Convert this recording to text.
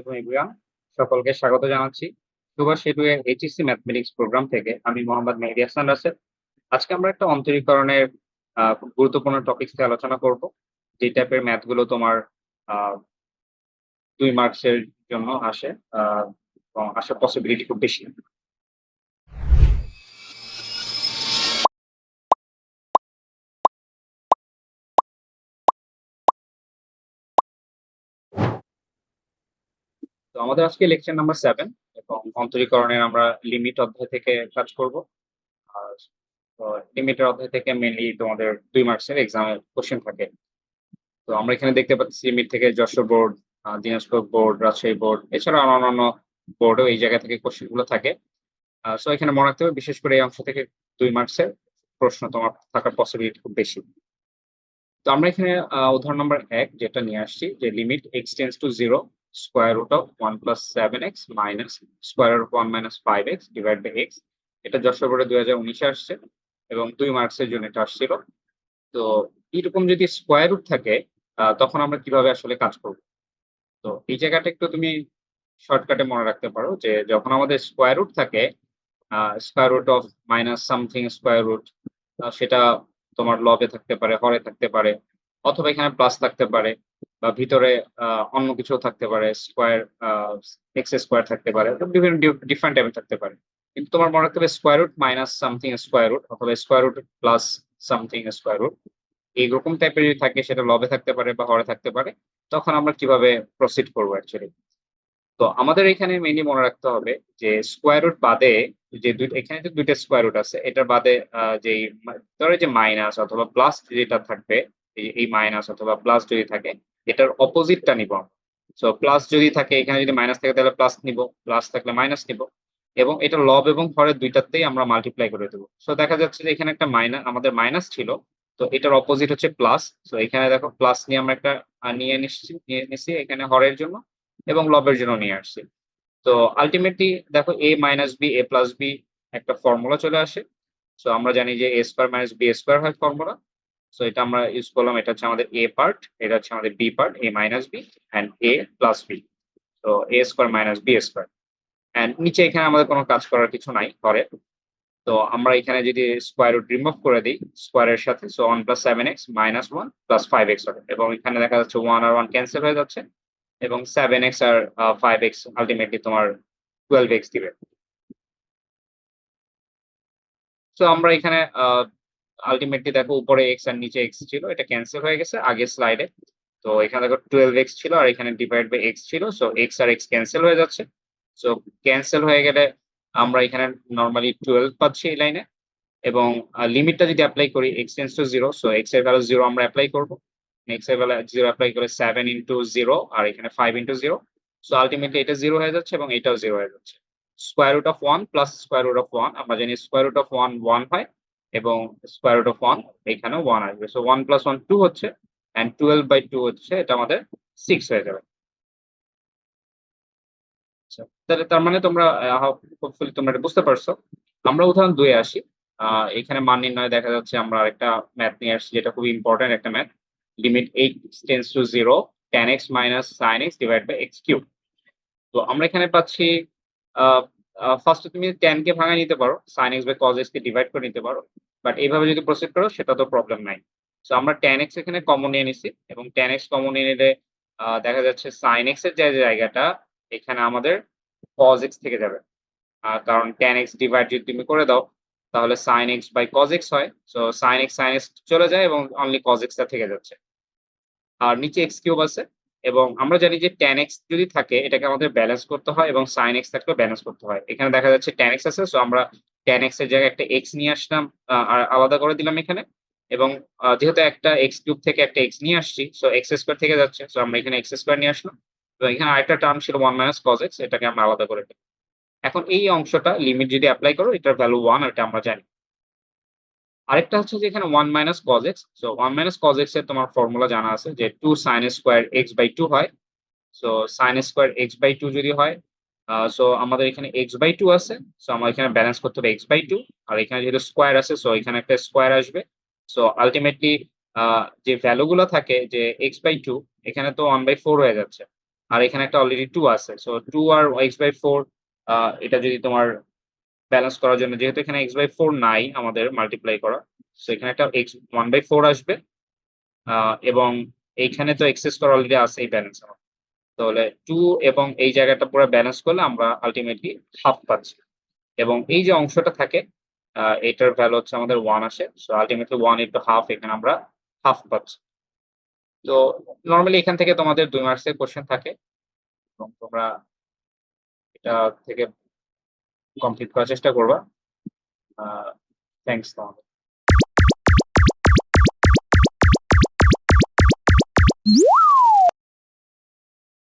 আলাইকুম এভরিওয়ান। সকলকে স্বাগত জানাচ্ছি। সুভাষ সেতু এর এইচএসসি ম্যাথমেটিক্স প্রোগ্রাম থেকে আমি মোহাম্মদ মেহেদি হাসান রাসেল আজকে আমরা একটা অন্তরীকরণের গুরুত্বপূর্ণ টপিকস নিয়ে আলোচনা করব। যে টাইপের ম্যাথগুলো তোমার দুই মার্কসের জন্য আসে এবং আসার পসিবিলিটি খুব বেশি। আমাদের আজকে লেকচার নাম্বার সেভেন এবং অন্তরীকরণের আমরা লিমিট অধ্যায় থেকে কাজ করব। আর লিমিটের অধ্যায় থেকে মেনলি তোমাদের দুই মার্কসের এক্সামের কোশ্চেন থাকে। তো আমরা এখানে দেখতে পাচ্ছি লিমিট থেকে Jessore board Dinajpur board Rajshahi board এছাড়া অন্যান্য বোর্ডেও এই জায়গা থেকে কোশ্চেনগুলো থাকে। সো এখানে মনে রাখতে হবে, বিশেষ করে এই অংশ থেকে দুই মার্কসের প্রশ্ন তোমার থাকার পসিবিলিটি খুব বেশি। তো আমরা এখানে উদাহরণ নম্বর এক যেটা নিয়ে আসছি, যে limit x tends to zero root of one plus seven x minus square root one minus five x divide by x এটা যশোর বোর্ডে দুই হাজার উনিশে আসছে এবং দুই মার্কসের জন্য এটা আসছিল। তো এরকম যদি স্কোয়ার রুট থাকে তখন আমরা কীভাবে আসলে কাজ করব? তো এই জায়গাটা একটু তুমি শর্টকাটে মনে রাখতে পারো যে যখন আমাদের স্কোয়ার রুট থাকে square root of minus something square root সেটা তোমার লবে থাকতে পারে, হরে থাকতে পারে, অথবা এখানে প্লাস থাকতে পারে। বা ভিতরে অন্য কিছু থাকতে পারে, স্কোয়ার এক্স স্কোয়ার থাকতে পারে বিভিন্ন ডিফারেন্ট টাইপের থাকতে পারে। কিন্তু তোমার মনে রাখতে হবে square root minus something square root অথবা square root plus something square root এইরকম টাইপের যদি থাকে, সেটা লবে থাকতে পারে বা হরে থাকতে পারে, তখন আমরা কীভাবে প্রসিড করব অ্যাকচুয়ালি তো আমাদের এখানে মেনলি মনে রাখতে হবে যে স্কোয়ার রুট বাদে যে দুই, এখানে যে দুইটা স্কোয়ার রুট আছে, এটার বাদে যে ধরো যে মাইনাস অথবা প্লাস যেটা থাকবে, এই মাইনাস অথবা প্লাস যদি থাকে এটার অপোজিটটা নিব। সো প্লাস যদি থাকে, এখানে যদি মাইনাস থাকে, তাহলে প্লাস নিব। প্লাস থাকলে মাইনাস নিব। এবং এটা লব এবং হরের দুইটাতেই আমরা মাল্টিপ্লাই করে দেবো। সো দেখা যাচ্ছে যে এখানে একটা মাইনাস আমাদের মাইনাস ছিল। তো এটার অপোজিট হচ্ছে প্লাস সো এখানে দেখো প্লাস নিয়ে আমরা একটা নিয়ে নিচ্ছি নিয়ে নিচ্ছি এখানে হরের জন্য এবং লবের জন্য নিয়ে আসছি। তো আলটিমেটলি দেখো a minus b a plus b একটা ফর্মুলা চলে আসে। সো আমরা জানি যে a square minus b square হয় ফর্মুলা সো এটা আমরা ইউজ করলাম, এটা হচ্ছে আমাদের এ পার্ট এটা হচ্ছে আমাদের b part a minus b and a plus b তো a square minus b square and নিচে এখানে আমাদের কোনো কাজ করার কিছু নাই করে তো আমরা এখানে যদি স্কোয়ার রুট রিমুভ করে দিই স্কোয়ারের সাথে so one plus seven x minus one plus five x হবে। এবং এখানে দেখা যাচ্ছে ওয়ান আর ওয়ান ক্যান্সেল হয়ে যাচ্ছে, এবং সেভেন এক্স আর ফাইভ এক্স আলটিমেটলি তোমার টুয়েলভ এক্স দিবে। তো আমরা এখানে আলটিমেটলি দেখো উপরে এক্স আর নিচে এক্স ছিল, এটা ক্যান্সেল হয়ে গেছে আগের স্লাইডে তো এখানে দেখো টুয়েলভ এক্স ছিল আর এখানে ডিভাইড বাই এক্স ছিল সো এক্স আর এক্স ক্যান্সেল হয়ে যাচ্ছে। সো ক্যান্সেল হয়ে গেলে আমরা এখানে নর্মালি টুয়েলভ পাচ্ছি এই লাইনে এবং লিমিটটা যদি অ্যাপ্লাই করি x tends to zero so এক্সের ভ্যালু জিরো আমরা অ্যাপ্লাই করব। এক্সের ভ্যালু জিরো অ্যাপ্লাই করে সেভেন ইন্টু জিরো আর এখানে five into zero so ultimately এটা জিরো হয়ে যাচ্ছে এবং এটাও জিরো হয়ে যাচ্ছে। Square root of one plus square root of one আমরা জানি square root of one one হয়। এবং স্কোয়ার রুট অফ ওয়ান এখানে ওয়ান আসবে। So one plus one two হচ্ছে অ্যান্ড টুয়েলভ বাই টু হচ্ছে, এটা আমাদের সিক্স হয়ে যাবে। তাহলে তার মানে তোমরা হোপফুলি তোমরা এটা বুঝতে পারছ। আমরা উদাহরণ দুয়ে আসি। এখানে মান নির্ণয় দেখা যাচ্ছে আমরা একটা ম্যাথ নিয়ে আসছি, যেটা খুবই ইম্পর্টেন্ট একটা math limit eight tends to zero tan x minus sine x divide by x cube তো আমরা এখানে পাচ্ছি ফার্স্টে তুমি টেন কে ভাঙা নিতে পারো sine x by cos x K divide করে নিতে পারো বাট এইভাবে যদি প্রসিড করো সেটা তো প্রবলেম নাই। সো আমরা টেন এক্স এখানে কমন নিয়ে নিছি এবং টেন এক্স কমন নিয়ে নিলে দেখা যাচ্ছে সাইন এক্সের যে জায়গাটা এখানে আমাদের কজ এক্স থেকে যাবে। আহ, কারণ টেন এক্স ডিভাইড যদি তুমি করে দাও তাহলে sine x by cos x হয়। So sine x sine x চলে যায় এবং অনলি কজ এক্সটা থেকে যাচ্ছে। আর নিচে এক্স কিউব আছে। এবং আমরা জানি যে টেন এক্স যদি থাকে, এটাকে আমাদের ব্যালেন্স করতে হয় এবং সাইন এক্স থাকলে ব্যালেন্স করতে হয়। এখানে দেখা যাচ্ছে টেন এক্স আছে সো আমরা টেন এক্সের জায়গায় একটা এক্স নিয়ে আসলাম আর আলাদা করে দিলাম এখানে। এবং যেহেতু একটা এক্স কিউব থেকে একটা এক্স নিয়ে আসছি সো এক্স স্কোয়ার থেকে যাচ্ছে সো আমরা এখানে এক্স স্কোয়ার নিয়ে আসলাম। তো এখানে আরেকটা টার্ম ছিল ওয়ান মাইনাস কজ এক্স এটাকে আমরা আলাদা করে দিই এখন এই অংশটা লিমিট যদি অ্যাপ্লাই করো, এটার ভ্যালু ওয়ান এটা আমরা জানি। আরেকটা হচ্ছে যে এখানে one minus cos x so one minus cos এক্সের তোমার ফর্মুলা জানা আছে যে two sine square x by two হয়। So sine square x by two যদি হয় সো আমাদের এখানে এক্স বাই টু আছে সো আমার এখানে ব্যালেন্স করতে হবে এক্স বাই টু আর এখানে যেহেতু স্কোয়ার আছে সো এখানে একটা স্কোয়ার আসবে। সো আলটিমেটলি যে ভ্যালু গুলো থাকে যে এক্স বাই টু এখানে তো ওয়ান বাই ফোর হয়ে যাচ্ছে। আর এখানে একটা অলরেডি টু আছে সো টু আর এক্স বাই ফোর এটা যদি তোমার ব্যালেন্স করার জন্য। যেহেতু এখানে এক্স বাই ফোর নাই আমাদের মাল্টিপ্লাই করা সো এখানে একটা এক্স ওয়ান বাই ফোর আসবে এবং এইখানে তো এক্সেস করা অলরেডি আছে এই ব্যালেন্স আমার। তাহলে টু এবং এই জায়গাটা পুরো ব্যালেন্স করলে আমরা আলটিমেটলি হাফ পাচ্ছি। এবং এই যে অংশটা থাকে এটার ভ্যালু হচ্ছে আমাদের ওয়ান আসে so ultimately one into half এখানে আমরা হাফ পাচ্ছি। তো নর্মালি এখান থেকে তোমাদের দুই মার্কসের কোশ্চেন থাকে, এবং তোমরা এটা থেকে কমপ্লিট করার চেষ্টা করবা। থ্যাংকস তোমাদের